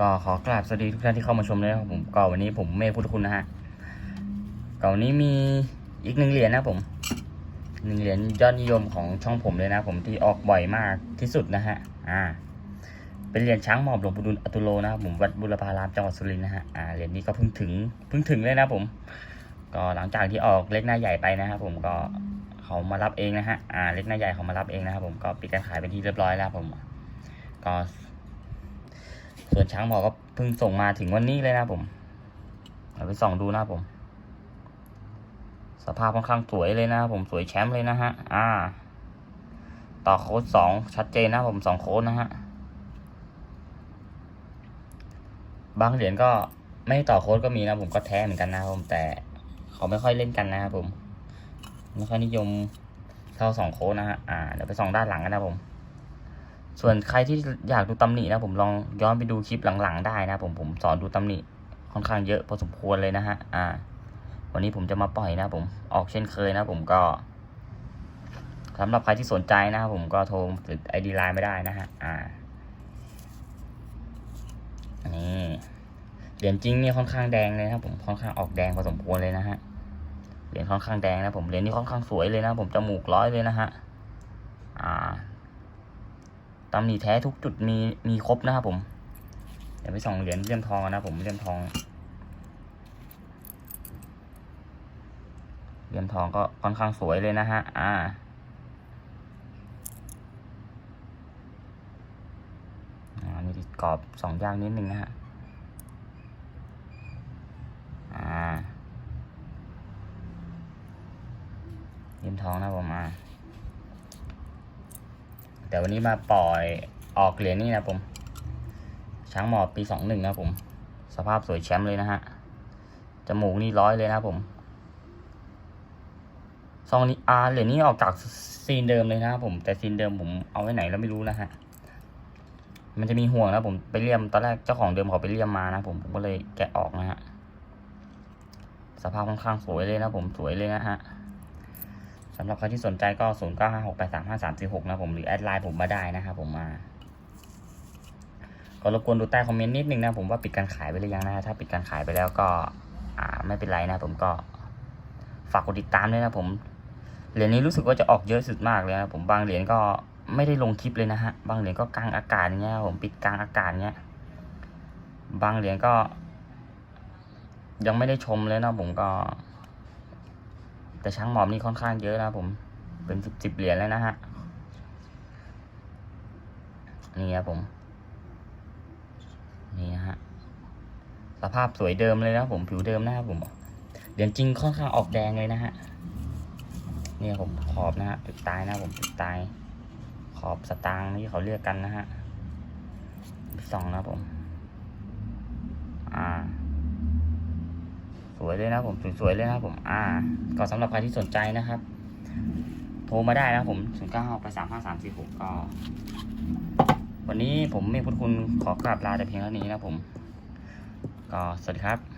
ก็ขอกราบสวัสดีทุกท่านที่เข้ามาชมเลยนะครับผมก็วันนี้ผมเมฆพุทธคุณนะฮะก็วันนี้มีอีกหนึ่งเหรียญนะผมหนึ่งเหรียญยอดนิยมของช่องผมเลยนะ ผมที่ออกบ่อยมากที่สุดนะฮะอ่า เป็นเหรียญช้างหมอบหลวงปู่ดุลอตุโลนะครับผมวัดบุรพารามจังหวัดสุรินทร์นะฮะอ่าเหรียญนี้ก็เพิ่งถึงเพิ่งถึงเลยนะผม ก็หลังจากที่ออกเล็กหน้าใหญ่ไปนะครับผมก็เขามารับเองนะฮะอ่าเล็กหน้าใหญ่เขามารับเองนะครับผมก็ปิดการขายเป็นที่เรียบร้อยแล้วผมก็ ส่วนช้างหมอก็เพิ่งส่งมาถึงวันนี้เลยนะผมเอาไปส่องดูนะผม สภาพค่อนข้างสวยเลยนะผมสวยแชมป์เลยนะฮะ อ่า ต่อโค้ดสองชัดเจนนะผมสองโค้ดนะฮะ บางเหรียญก็ไม่ต่อโค้ดก็มีนะผมก็แท้เหมือนกันนะผมแต่เขาไม่ค่อยเล่นกันนะครับผม ไม่ค่อยนิยมเท่าสองโค้ดนะฮะ อ่าเดี๋ยวไปส่องด้านหลังกันนะผม ส่วนใครที่อยากดูตำหนินะผมลองย้อนไปดูคลิปหลังๆได้นะผมผมสอนดูตำหนิค่อนข้างเยอะพอสมควรเลยนะฮะ อ่า วันนี้ผมจะมาปล่อยนะผมออกเช่นเคยนะผมก็สำหรับใครที่สนใจนะครับผมก็โทรหรือไอดีไลน์ไม่ได้นะฮะ อ่านี่เหรียญจริงนี่ค่อนข้างแดงเลยนะผมค่อนข้างออกแดงพอสมควรเลยนะฮะ เหรียญค่อนข้างแดงนะผมเหรียญนี้ค่อนข้างสวยเลยนะผมจมูกร้อยเลยนะฮะ อ่า ตำหนิแท้ทุกจุดมีมีครบนะครับผม เดี๋ยวไปส่องเหรียญเลี่ยมทองนะผมเลี่ยมทองเหลี่ยมทองก็ค่อนข้างสวยเลยนะฮะ อ่าอ่ามีติดกรอบสองอย่างนิดนึงนะฮะ อ่าเหลี่ยมทองนะผมอ่า แต่วันนี้มาปล่อยออกเหรียญนี่นะผม ช้างหมอบปีสองหนึ่งนะผม สภาพสวยแชมป์เลยนะฮะ จมูกนี่ร้อยเลยนะผมซองนี้อาเหรียญนี้ออกจากซีนเดิมเลยนะผม แต่ซีนเดิมผมเอาไว้ไหนแล้วไม่รู้นะฮะ มันจะมีห่วงนะผมไปเลี่ยมตอนแรกเจ้าของเดิมเขาไปเลี่ยมมานะผมผมก็เลยแกะออกนะฮะ สภาพค่อนข้างสวยเลยนะผมสวยเลยนะฮะ สำหรับใครที่สนใจก็ 0 9 5 6 8 3 5 3 4 6 นะผมหรือแอดไลน์ผมมาได้นะครับผมมาก็รบกวนดูใต้คอมเมนต์นิดนึงนะผมว่าปิดการขายไปหรือยังนะถ้าปิดการขายไปแล้วก็อ่าไม่เป็นไรนะผมก็ฝากกดติดตามด้วยนะผมเหรียญนี้รู้สึกว่าจะออกเยอะสุดมากเลยนะผมบางเหรียญก็ไม่ได้ลงคลิปเลยนะฮะบางเหรียญก็กลางอากาศอย่างเงี้ยผมปิดกลางอากาศเงี้ยบางเหรียญก็ ยังไม่ได้ชมเลยนะผมก็ แต่ช้างหมอบนี่ค่อนข้างเยอะนะผม เป็นสิบสิบเหรียญแล้วนะฮะ นี่ครับผม นี่นะฮะ สภาพสวยเดิมเลยนะผม ผิวเดิมนะครับผม เหรียญจริงค่อนข้างออกแดงเลยนะฮะนี่ผมขอบนะฮะจุดตายนะผมจุดตาย ขอบสตางค์ที่เขาเรียกกันนะฮะสองนะผม อ่า วยเลยนะผมสวยๆเลยนะผมอ่าก็สำหรับใครที่สนใจนะครับ โทรมาได้นะผมศูนย์เก้าหก็ วันนี้ผมเมฆพุทธคุณขอกราบลาแต่เพียงเท่านี้นะผม ก็สวัสดีครับ